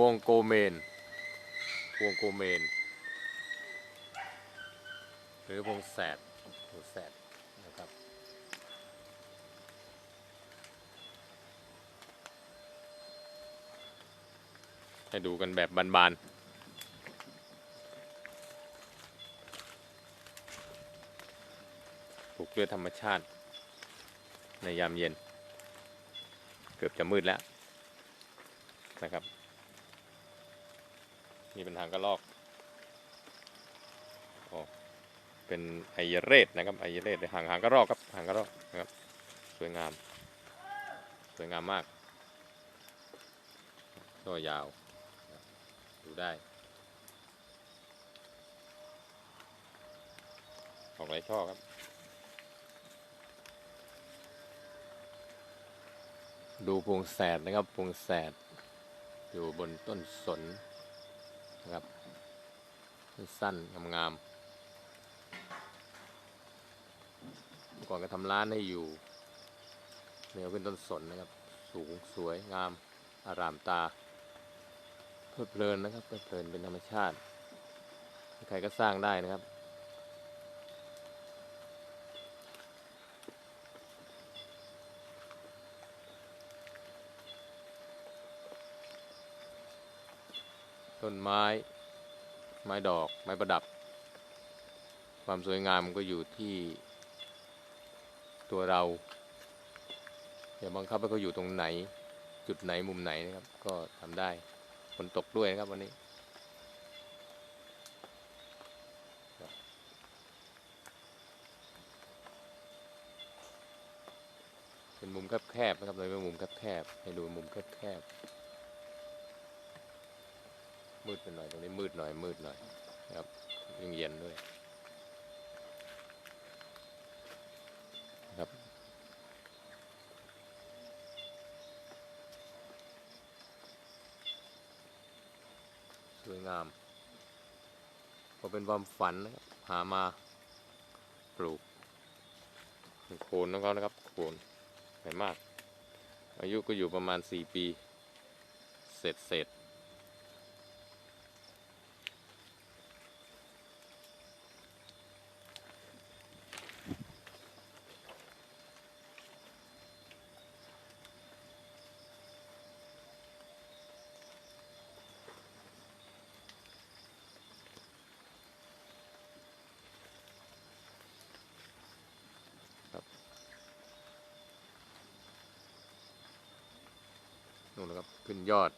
วงโกเมน พวงโกเมน หรือพวงแสดพวงแสดนะครับ ให้ดูกันแบบบานๆปลูกด้วยธรรมชาติ ในยามเย็น เกือบจะมืดแล้วนะครับ มีเป็นทางกระลอกโอ้เป็นไอเรศนะครับไอเรศหางหางกระรอกครับหางกระรอกนะครับสวยงาม สวยงามมากช่อยาวดูได้ออกหลายช่อครับ ดูพวงแสดนะครับพวงแสดอยู่บนต้นสน นะครับสั้นงามๆเมื่อก่อนก็ทำร้านให้อยู่เนวเป็นต้นสนนะครับ สูงสวยงาม อารามตาเพลิดเพลินนะครับเพลิดเพลินเป็นธรรมชาติ ใครก็สร้างได้นะครับ ต้นไม้ ไม้ดอก ไม้ประดับ ความสวยงามมันก็อยู่ที่ตัวเราอย่าบังคับให้เขาอยู่ตรงไหน จุดไหนมุมไหนนะครับ ก็ทำได้ฝนตกด้วยนะครับวันนี้เป็นมุมแคบๆนะครับเลยเป็นมุมแคบๆให้ดูมุมแคบๆ มืดไปหน่อยตรงนี้มืดหน่อยมืดหน่อยครับยังเย็นด้วยครับสวยงามก็เป็นความฝันนะครับหามาปลูกโคนของเขานะครับโคนใหญ่มาก อายุก็อยู่ประมาณ 4 ปี เสร็จเสร็จ นู่นนะครับขึ้นยอด